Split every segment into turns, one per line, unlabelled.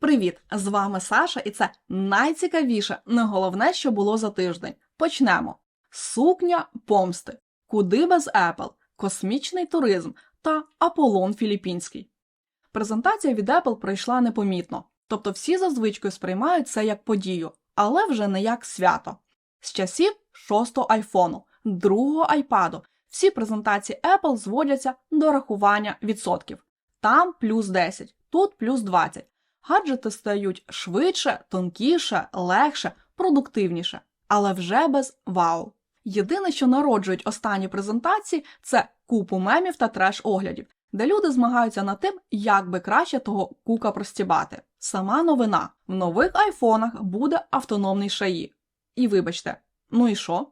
Привіт! З вами Саша, і це найцікавіше, не головне, що було за тиждень. Почнемо. Сукня помсти, куди без Apple, космічний туризм та Аполлон Філіппінський. Презентація від Apple пройшла непомітно, тобто всі за звичкою сприймають це як подію, але вже не як свято. З часів шостого айфону, другого айпаду, всі презентації Apple зводяться до рахування відсотків. Там плюс 10, тут плюс 20. Гаджети стають швидше, тонкіше, легше, продуктивніше, але вже без вау. Єдине, що народжують останні презентації, це купу мемів та треш-оглядів, де люди змагаються над тим, як би краще того кука простібати. Сама новина: в нових айфонах буде автономний шаї. І вибачте, ну і що?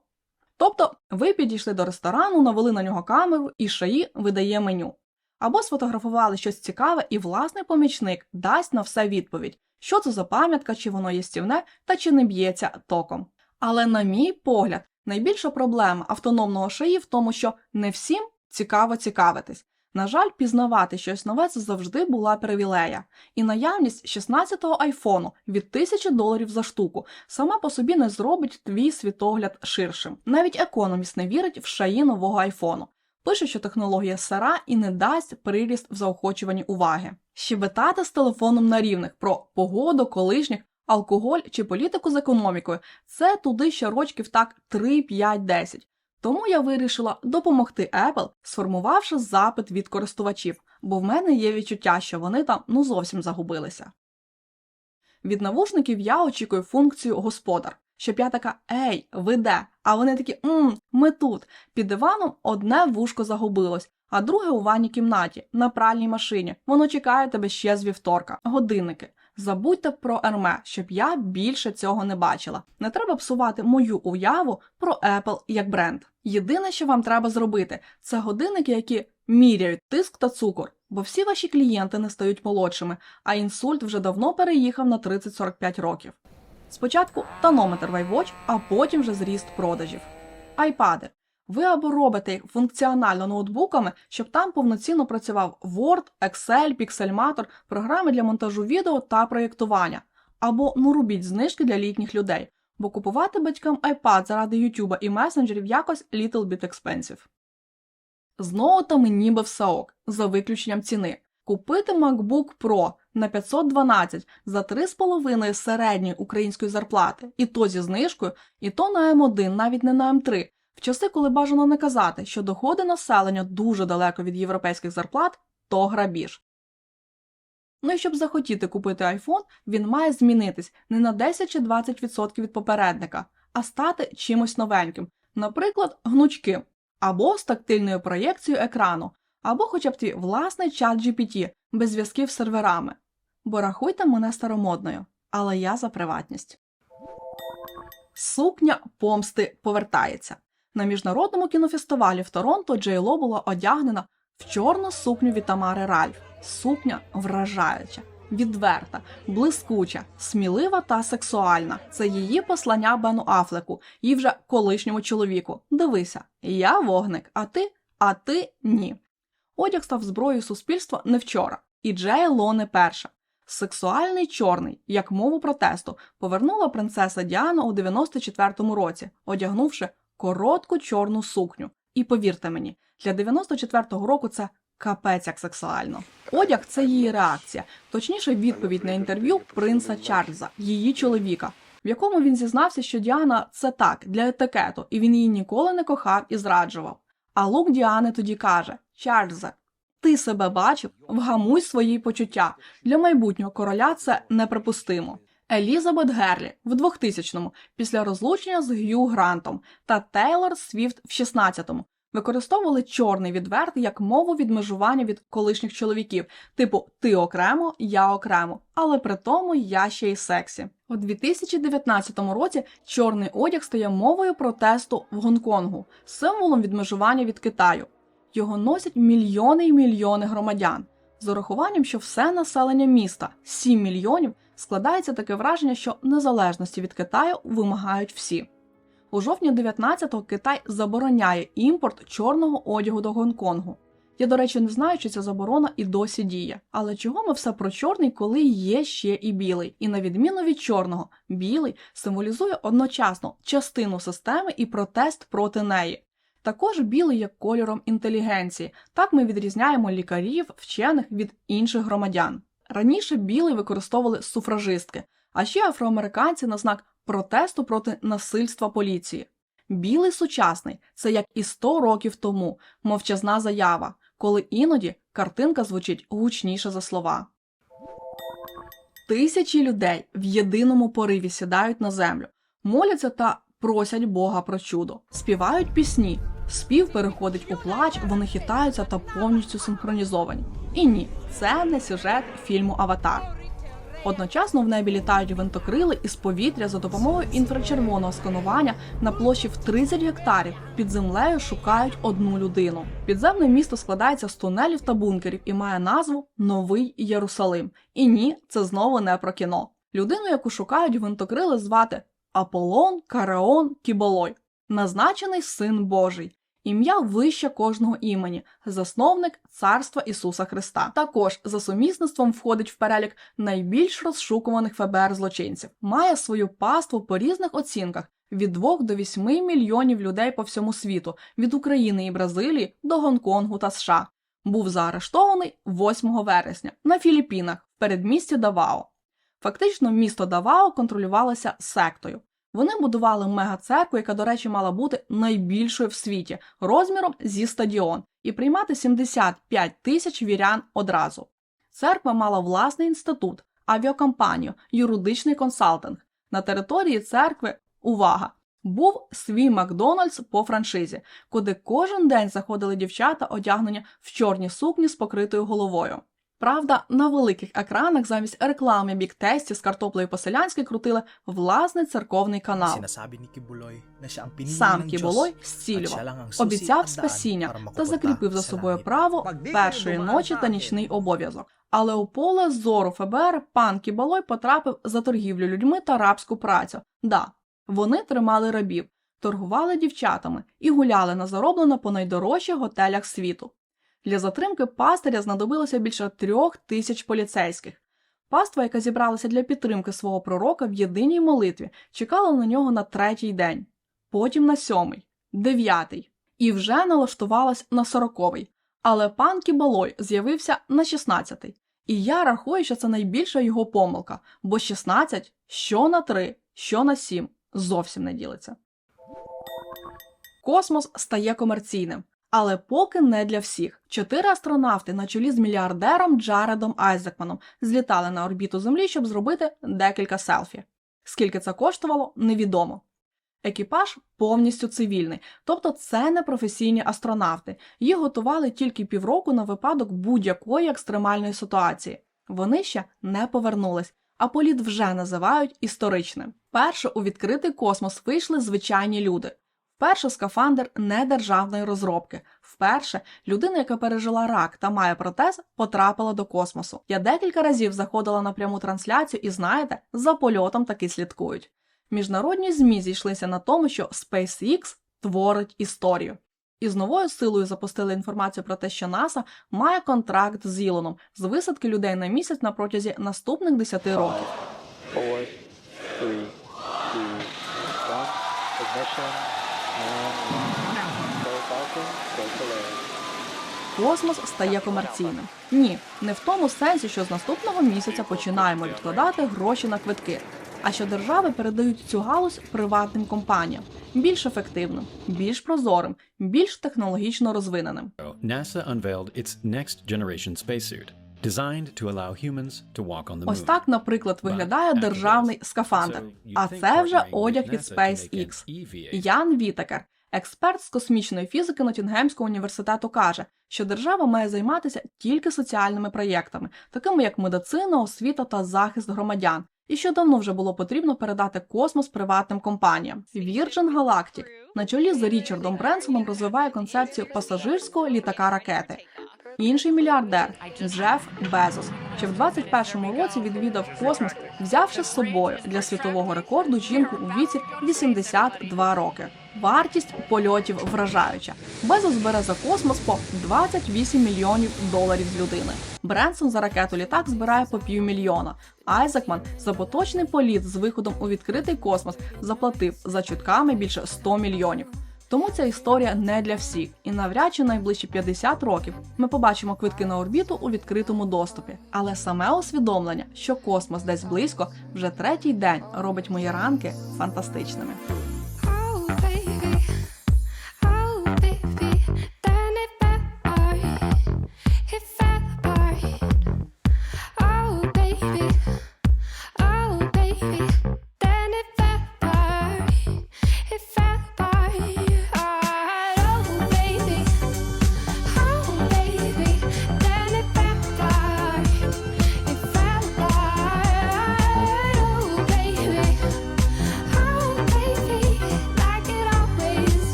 Тобто, ви підійшли до ресторану, навели на нього камеру, і шаї видає меню. Або сфотографували щось цікаве, і власний помічник дасть на все відповідь, що це за пам'ятка, чи воно є стівне, та чи не б'ється током. Але, на мій погляд, найбільша проблема автономного шаї в тому, що не всім цікаво цікавитись. На жаль, пізнавати щось нове це завжди була привілея, і наявність 16-го айфону від 1000 доларів за штуку сама по собі не зробить твій світогляд ширшим. Навіть економіст не вірить в шаї нового айфону. Пише, що технологія сира і не дасть приріст в заохочуванні уваги. Щебетати з телефоном на рівних про погоду, колишніх, алкоголь чи політику з економікою це туди ще рочків так 3, 5, 10. Тому я вирішила допомогти Apple, сформувавши запит від користувачів, бо в мене є відчуття, що вони там ну зовсім загубилися. Від навушників я очікую функцію господар, щоб я така Ей, ви де? А вони такі Мм, ми тут. Під диваном одне вушко загубилось, а друге у ванній кімнаті, на пральній машині. Воно чекає тебе ще з вівторка. Годинники. Забудьте про Ерме, щоб я більше цього не бачила. Не треба псувати мою уяву про Apple як бренд. Єдине, що вам треба зробити, це годинники, які міряють тиск та цукор, бо всі ваші клієнти не стають молодшими, а інсульт вже давно переїхав на 30-45 років. Спочатку тонометр в iWatch, а потім вже зріст продажів. Айпади. Ви або робите їх функціонально ноутбуками, щоб там повноцінно працював Word, Excel, Pixelmator, програми для монтажу відео та проєктування, або ну робіть знижки для літніх людей, бо купувати батькам iPad заради YouTube і месенджерів якось little bit expensive. З ноутами ніби все ок, за виключенням ціни. Купити MacBook Pro на 512 за 3,5 середньої української зарплати, і то зі знижкою, і то на М1, навіть не на М3, в часи, коли бажано не казати, що доходи населення дуже далеко від європейських зарплат, то грабіж. Ну і щоб захотіти купити iPhone, він має змінитись не на 10 чи 20% від попередника, а стати чимось новеньким, наприклад, гнучким, або з тактильною проєкцією екрану, або хоча б твій власний чат GPT без зв'язків з серверами. Бо рахуйте мене старомодною, але я за приватність. Сукня помсти повертається. На міжнародному кінофестивалі в Торонто Джейло була одягнена в чорну сукню від Тамари Ральф. Сукня вражаюча, відверта, блискуча, смілива та сексуальна. Це її послання Бену Афлеку, їй вже колишньому чоловіку. Дивися, я вогник, а ти, а ти ні. Одяг став зброєю суспільства не вчора, і Джей Ло не перша. Сексуальний чорний, як мову протесту, повернула принцеса Діана у 94-му році, одягнувши коротку чорну сукню. І повірте мені, для 94-го року це капець як сексуально. Одяг це її реакція, точніше, відповідь на інтерв'ю принца Чарльза, її чоловіка, в якому він зізнався, що Діана це так для етикету, і він її ніколи не кохав і зраджував. А лук Діани тоді каже: Чарльзе, ти себе бачив, вгамуй свої почуття. Для майбутнього короля це неприпустимо. Елізабет Герлі в 2000-му, після розлучення з Г'ю Грантом, та Тейлор Свіфт в 16-му використовували чорний відверт як мову відмежування від колишніх чоловіків, типу ти окремо, я окремо, але при тому я ще й сексі. У 2019 році чорний одяг стає мовою протесту в Гонконгу, символом відмежування від Китаю. Його носять мільйони і мільйони громадян. З урахуванням, що все населення міста 7 мільйонів, складається таке враження, що незалежності від Китаю вимагають всі. У жовтні 19-го Китай забороняє імпорт чорного одягу до Гонконгу. Я, до речі, не знаю, чи ця заборона і досі діє. Але чого ми все про чорний, коли є ще і білий? І на відміну від чорного, білий символізує одночасно частину системи і протест проти неї. Також білий є кольором інтелігенції. Так ми відрізняємо лікарів, вчених від інших громадян. Раніше білий використовували суфражистки, а ще афроамериканці на знак протесту проти насильства поліції. Білий сучасний це як і 100 років тому, мовчазна заява, коли іноді картинка звучить гучніше за слова. Тисячі людей в єдиному пориві сідають на землю, моляться та просять Бога про чудо, співають пісні. Спів переходить у плач, вони хитаються та повністю синхронізовані. І ні, це не сюжет фільму Аватар. Одночасно в небі літають винтокрили із повітря за допомогою інфрачервоного сканування на площі в 30 гектарів під землею шукають одну людину. Підземне місто складається з тунелів та бункерів і має назву Новий Єрусалим. І ні, це знову не про кіно. Людину, яку шукають винтокрили, звати Аполлон Кареон Кіболой, назначений син Божий. Ім'я вище кожного імені, засновник царства Ісуса Христа. Також за сумісництвом входить в перелік найбільш розшукуваних ФБР злочинців. Має свою паству по різних оцінках від 2 до 8 мільйонів людей по всьому світу, від України і Бразилії до Гонконгу та США. Був заарештований 8 вересня на Філіппінах в передмісті Давао. Фактично, місто Давао контролювалося сектою. Вони будували мегацеркву, яка, до речі, мала бути найбільшою в світі, розміром зі стадіон, і приймати 75 тисяч вірян одразу. Церква мала власний інститут, авіакомпанію, юридичний консалтинг. На території церкви увага! Був свій Макдональдс по франшизі, куди кожен день заходили дівчата, одягнені в чорні сукні з покритою головою. Правда, на великих екранах замість реклами біктесті з картоплею по-селянськи крутили власний церковний канал. Сам Кіболой зцілював, обіцяв спасіння та закріпив за собою право першої ночі та нічний обов'язок. Але у поле зору ФБР пан Кіболой потрапив за торгівлю людьми та рабську працю. Да, вони тримали рабів, торгували дівчатами і гуляли на зароблено по найдорожчих готелях світу. Для затримки пастиря знадобилося більше трьох тисяч поліцейських. Паства, яка зібралася для підтримки свого пророка в єдиній молитві, чекала на нього на третій день, потім на сьомий, дев'ятий, і вже налаштувалась на сороковий. Але пан Кібалой з'явився на шістнадцятий. І я рахую, що це найбільша його помилка, бо 16, що на 3, що на 7, зовсім не ділиться. Космос стає комерційним. Але поки не для всіх. Чотири астронавти на чолі з мільярдером Джаредом Айзекманом злітали на орбіту Землі, щоб зробити декілька селфі. Скільки це коштувало, невідомо. Екіпаж повністю цивільний, тобто це не професійні астронавти. Їх готували тільки півроку на випадок будь-якої екстремальної ситуації. Вони ще не повернулись, а політ вже називають історичним. Перше у відкритий космос вийшли звичайні люди. Вперше скафандр недержавної розробки. Вперше людина, яка пережила рак та має протез, потрапила до космосу. Я декілька разів заходила на пряму трансляцію і знаєте, за польотом таки слідкують. Міжнародні ЗМІ зійшлися на тому, що SpaceX творить історію. І з новою силою запустили інформацію про те, що NASA має контракт з Ілоном з висадки людей на місяць на протязі наступних 10 років.
four, three, two, one.
Космос стає комерційним. Ні, не в тому сенсі, що з наступного місяця починаємо відкладати гроші на квитки, а що держави передають цю галузь приватним компаніям, більш ефективним, більш прозорим, більш технологічно розвиненим.
NASA unveiled its next generation spacesuit,
Ось так, наприклад, виглядає державний скафандр. А це вже одяг від SpaceX. Ян Вітекер, експерт з космічної фізики Нотінгемського університету, каже, що держава має займатися тільки соціальними проєктами, такими як медицина, освіта та захист громадян. І що давно вже було потрібно передати космос приватним компаніям. Virgin Galactic на чолі з Річардом Бренсоном розвиває концепцію пасажирського літака ракети. Інший мільярдер Джеф Безос що в 21-му році відвідав космос, взявши з собою для світового рекорду жінку у віці 82 роки. Вартість польотів вражаюча. Безос бере за космос по 28 мільйонів доларів з людини. Бренсон за ракету літак збирає по півмільйона. Айзекман за поточний політ з виходом у відкритий космос заплатив за чутками більше 100 мільйонів. Тому ця історія не для всіх, і навряд чи найближчі 50 років ми побачимо квитки на орбіту у відкритому доступі. Але саме усвідомлення, що космос десь близько, вже третій день робить мої ранки фантастичними.
Oh baby,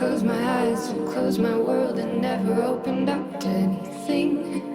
closed my eyes and close my world and never opened up to anything.